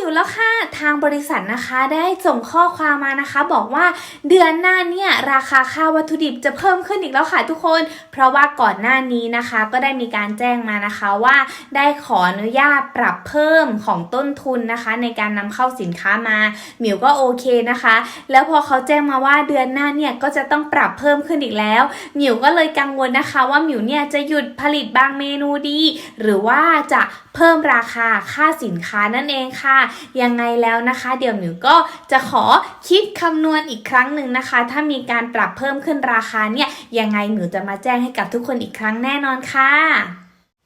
มิวแล้วค่ะ ทางบริษัทนะคะได้ส่งข้อความมานะคะ บอกว่าเดือนหน้าเนี่ยราคาค่าวัตถุดิบจะเพิ่มขึ้นอีกแล้วค่ะทุกคน เพราะว่าก่อนหน้านี้นะคะ ก็ได้มีการแจ้งมานะคะว่า ได้ขออนุญาตปรับเพิ่มของต้นทุนนะคะ ในการนำเข้าสินค้ามาหมิวก็โอเคนะคะ แล้วพอเขาแจ้งมาว่าเดือนหน้าเนี่ยก็จะต้องปรับเพิ่มขึ้นอีกแล้วหมิวก็เลยกังวลนะคะ ว่าหมิวเนี่ยจะหยุดผลิตบางเมนูดี หรือว่าจะเพิ่มราคาค่าสินค้านั่นเองค่ะยังไงแล้วนะคะ เดี๋ยวหมิวก็จะขอคิดคำนวณอีกครั้งหนึ่งนะคะ ถ้ามีการปรับเพิ่มขึ้นราคาเนี่ยยังไงหมิวจะมาแจ้งให้กับทุกคนอีกครั้งแน่นอนค่ะ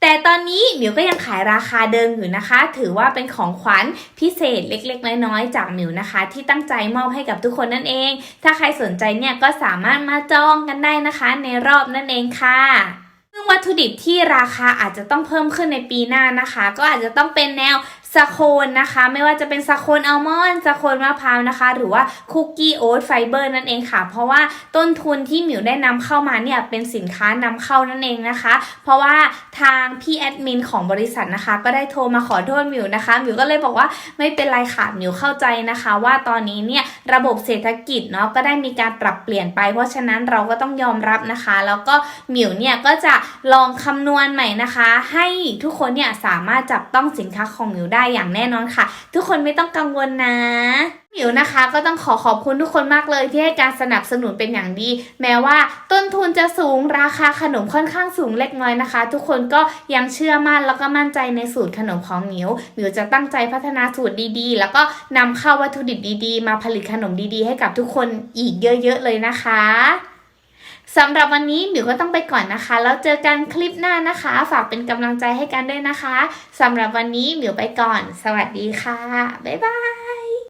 แต่ตอนนี้หมิวก็ยังขายราคาเดิมอยู่นะคะ ถือว่าเป็นของขวัญพิเศษเล็กๆ น้อยๆ จากหมิวนะคะ ที่ตั้งใจมอบให้กับทุกคนนั่นเอง ถ้าใครสนใจเนี่ยก็สามารถมาจองกันได้นะคะ ในรอบนั่นเองค่ะซึ่งวัตถุดิบที่ราคาอาจจะต้องเพิ่มขึ้นในปีหน้านะคะ ก็อาจจะต้องเป็นแนว สโคนนะคะ ไม่ว่าจะเป็นสโคนอัลมอนด์สโคนมะพร้าวนะคะ หรือว่าคุกกี้โอ๊ตไฟเบอร์นั่นเองค่ะ เพราะว่าต้นทุนที่หมิวได้นำเข้ามาเนี่ยเป็นสินค้านำเข้านั่นเองนะคะ เพราะว่าทางพี่แอดมินของบริษัทนะคะ ก็ได้โทรมาขอโทษหมิวนะคะหมิวก็เลยบอกว่าไม่เป็นไรค่ะหมิวเข้าใจนะคะ ว่าตอนนี้เนี่ยระบบเศรษฐกิจเนาะก็ได้มีการปรับเปลี่ยนไป เพราะฉะนั้นเราก็ต้องยอมรับนะคะ แล้วก็หมิวเนี่ยก็จะลองคำนวณใหม่นะคะ ให้ทุกคนเนี่ยสามารถจับต้องสินค้าของหมิวได้อย่างแน่นอนค่ะ ทุกคนไม่ต้องกังวลนะหมิวนะคะก็ต้องขอขอบคุณทุกคนมากเลยที่ให้การสนับสนุนเป็นอย่างดี แม้ว่าต้นทุนจะสูงราคาขนมค่อนข้างสูงเล็กน้อยนะคะ ทุกคนก็ยังเชื่อมั่นแล้วก็มั่นใจในสูตรขนมของหมิวหมิวจะตั้งใจพัฒนาสูตรดีๆ แล้วก็นำเข้าวัตถุดิบดีๆ มาผลิตขนมดีๆ ให้กับทุกคนอีกเยอะ ๆ เลยนะคะ สำหรับวันนี้หมิวก็ต้องไปก่อนนะคะ แล้วเจอกันคลิปหน้านะคะ ฝากเป็นกำลังใจให้กันด้วยนะคะสำหรับวันนี้หมิวไปก่อน สวัสดีค่ะ บ๊ายบาย